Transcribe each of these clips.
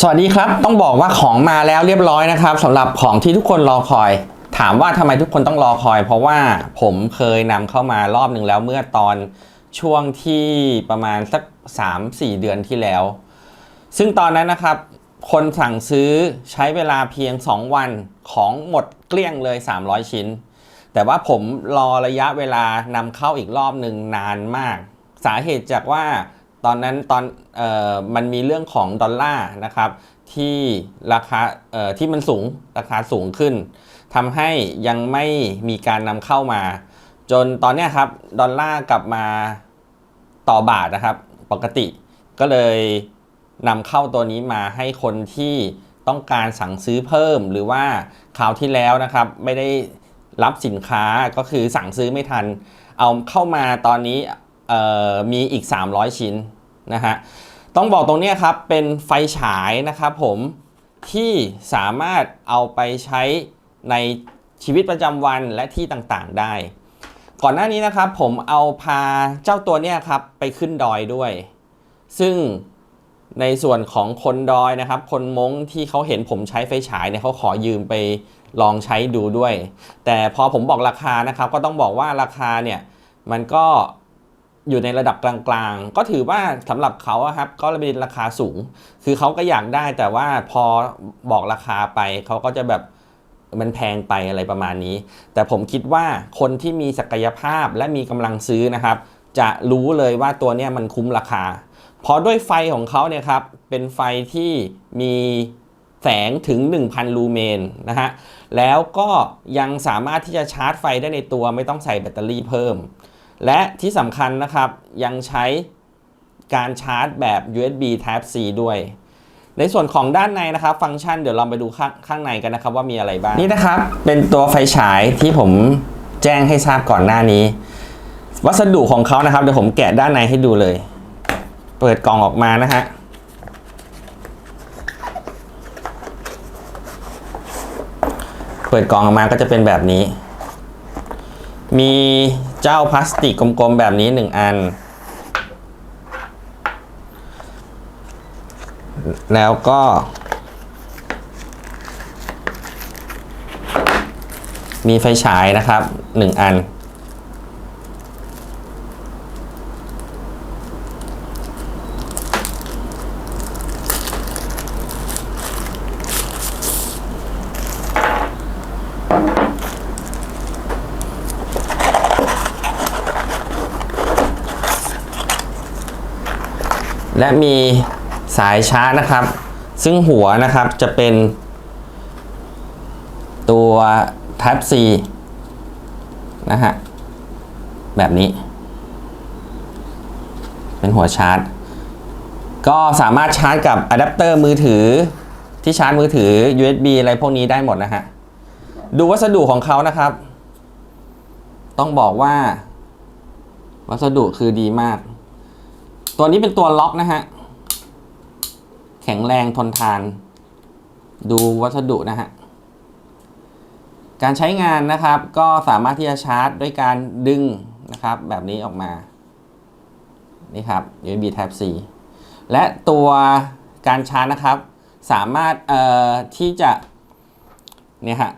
สวัสดีครับ ต้องบอกว่าของมาแล้วเรียบร้อยนะครับสำหรับของที่ทุกคนรอคอย ถามว่าทำไมทุกคนต้องรอคอย เพราะว่าผมเคยนำเข้ามารอบหนึ่งแล้วเมื่อตอนช่วงที่ประมาณสัก 3-4 เดือนที่แล้ว ซึ่งตอนนั้นนะครับ คนสั่งซื้อใช้เวลาเพียง 2 วันของหมดเกลี้ยงเลย 300 ชิ้น แต่ว่าผมรอระยะเวลานำเข้าอีกรอบหนึ่งนานมาก สาเหตุจากว่า ตอนนั้นตอนเออมันมีเรื่องของดอลลาร์นะครับที่ราคาเอ่อที่มันสูงราคาสูงขึ้นทำให้ยังไม่มีการนำเข้ามา จนตอนนี้ครับดอลลาร์กลับมาต่อบาทนะครับปกติก็เลยนำเข้าตัวนี้มาให้คนที่ต้องการสั่งซื้อเพิ่ม หรือว่าคราวที่แล้วนะครับไม่ได้รับสินค้าก็คือสั่งซื้อไม่ทัน เอาเข้ามาตอนนี้ มีอีก 300 ชิ้นนะฮะต้องบอกตรงนี้ครับเป็นไฟฉายนะครับผมที่สามารถเอาไปใช้ในชีวิตประจำวันและที่ต่างๆได้ ก่อนหน้านี้นะครับผมเอาพาเจ้าตัวเนี้ยครับไปขึ้นดอยด้วย ซึ่งในส่วนของคนดอยนะครับ คนมงที่เขาเห็นผมใช้ไฟฉายเนี่ยเขาขอยืมไปลองใช้ดูด้วย แต่พอผมบอกราคานะครับ ก็ต้องบอกว่าราคาเนี่ยมันก็ อยู่ในระดับกลางๆ ก็ถือว่าสำหรับเขาครับก็เป็นราคาสูง คือเขาก็อยากได้แต่ว่าพอบอกราคาไปเขาก็จะแบบมันแพงไปอะไรประมาณนี้ แต่ผมคิดว่าคนที่มีศักยภาพและมีกำลังซื้อนะครับ จะรู้เลยว่าตัวเนี้ยมันคุ้มราคา เพราะด้วยไฟของเขาเนี่ยครับเป็นไฟที่มีแสงถึง 1,000 ลูเมนนะฮะแล้วก็ยังสามารถที่จะชาร์จไฟได้ในตัวไม่ต้องใส่แบตเตอรี่เพิ่ม และที่สำคัญนะครับยังใช้การชาร์จแบบ USB Type C ด้วย ในส่วนของด้านในนะครับ ฟังก์ชันเดี๋ยวเราไปดูข้างข้างในกันนะครับว่ามีอะไรบ้าง นี่นะครับเป็นตัวไฟฉายที่ผมแจ้งให้ทราบก่อนหน้านี้ วัสดุของเขานะครับเดี๋ยวผมแกะด้านในให้ดูเลย เปิดกล่องออกมานะฮะเปิดกล่องออกมาก็จะเป็นแบบนี้ มี เจ้าพลาสติกกลมๆแบบนี้หนึ่งอัน แล้วก็มีไฟฉายนะครับหนึ่งอัน และมีสายชาร์จนะครับ ซึ่งหัวนะครับจะเป็น ตัว Type C นะฮะ แบบนี้ เป็นหัวชาร์จ ก็สามารถชาร์จกับอะแดปเตอร์มือถือที่ชาร์จมือถือ USB อะไรพวกนี้ได้หมดนะฮะ ดูวัสดุของเขานะครับ ต้องบอกว่า วัสดุคือดีมาก ตัวนี้เป็นตัวล็อกนะฮะ แข็งแรงทนทาน ดูวัสดุนะฮะ การใช้งานนะครับก็สามารถที่จะชาร์จด้วยการดึงนะครับแบบนี้ออกมา นี่ครับ USB Type C และตัวการชาร์จนะครับ สามารถเอ่อที่จะเนี่ยฮะ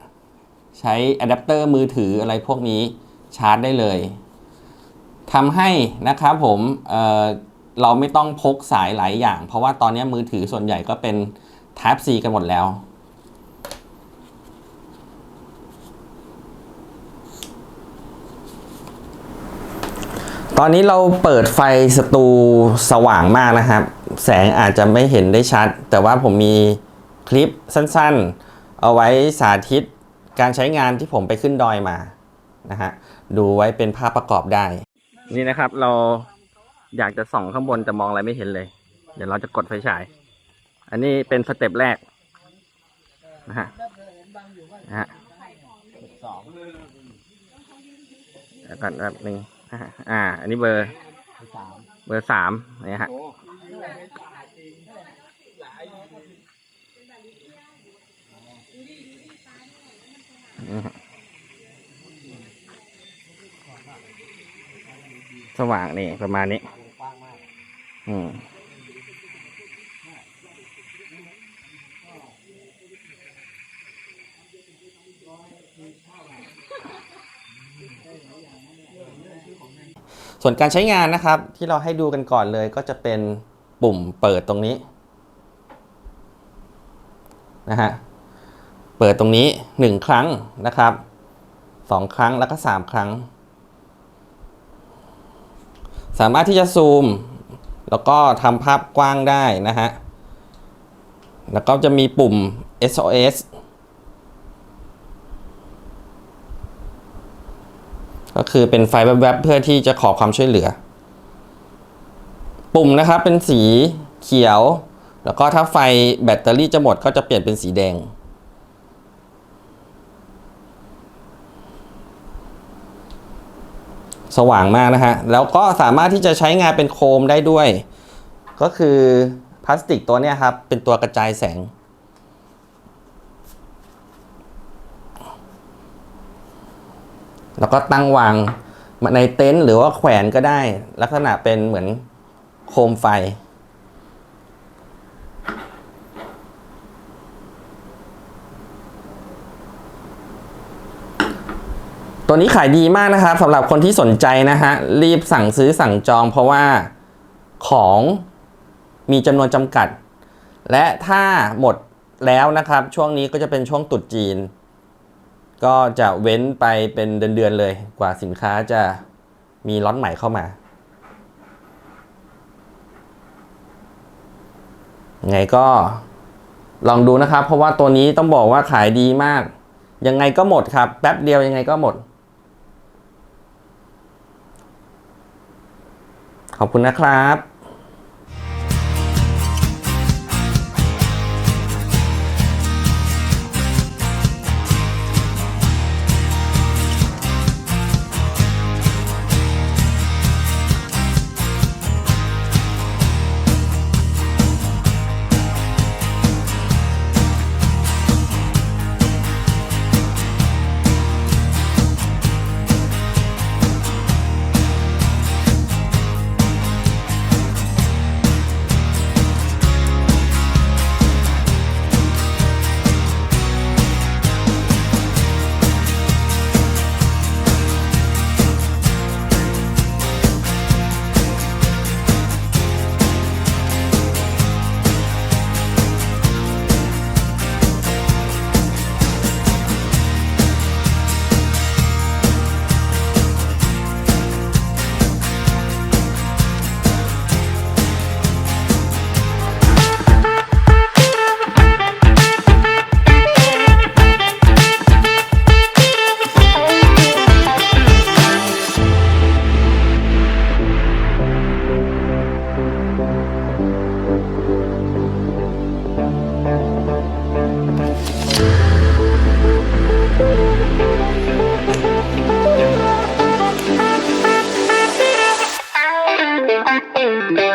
ใช้อะแดปเตอร์มือถืออะไรพวกนี้ชาร์จได้เลยทำให้นะครับผม เราไม่ต้องพกสายหลายอย่าง เพราะว่าตอนนี้มือถือส่วนใหญ่ก็เป็น Type C กันหมดแล้ว ตอนนี้เราเปิดไฟสตูสว่างมากนะครับ แสงอาจจะไม่เห็นได้ชัด แต่ว่าผมมีคลิปสั้นๆ เอาไว้สาธิตการใช้งานที่ผมไปขึ้นดอยมานะฮะดูไว้เป็นภาพประกอบได้ นี่นะครับเรา อยากจะส่องข้างบนแต่มองอะไรไม่เห็นเลย เดี๋ยวเราจะกดไฟฉาย อันนี้เป็นสเต็ปแรกนะฮะนะฮะแล้วกันแบบหนึ่งอ่า อันนี้เบอร์เบอร์สามเนี่ยฮะนี่ฮะสว่างนี่ประมาณนี้ ส่วนการใช้งานนะครับ ที่เราให้ดูกันก่อนเลยก็จะเป็นปุ่มเปิดตรงนี้นะฮะเปิดตรงนี้ 1 ครั้งนะครับ 2 ครั้งแล้วก็ 3 ครั้ง สามารถที่จะซูม แล้วก็ทำภาพกว้างได้นะฮะ แล้วก็จะมีปุ่ม SOS ก็คือเป็นไฟแวบๆเพื่อที่จะขอความช่วยเหลือ ปุ่มนะครับเป็นสีเขียว แล้วก็ถ้าไฟแบตเตอรี่จะหมดก็จะเปลี่ยนเป็นสีแดง สว่างมากนะฮะ แล้วก็สามารถที่จะใช้งานเป็นโคมได้ด้วย ก็คือพลาสติกตัวนี้ครับ เป็นตัวกระจายแสง แล้วก็ตั้งวางในเต็นท์หรือว่าแขวนก็ได้ ลักษณะเป็นเหมือนโคมไฟ ตัวนี้ขายดีมากนะครับสำหรับคนที่สนใจนะฮะรีบสั่งซื้อสั่งจองเพราะว่าของมีจำนวนจำกัด และถ้าหมดแล้วนะครับ ช่วงนี้ก็จะเป็นช่วงตรุษจีน ก็จะเว้นไปเป็นเดือนๆเลยกว่าสินค้าจะมีล็อตใหม่เข้ามา ไงก็ลองดูนะครับ เพราะว่าตัวนี้ต้องบอกว่าขายดีมาก ยังไงก็หมดครับ แป๊บเดียวยังไงก็หมด ขอบคุณนะครับ Thank you.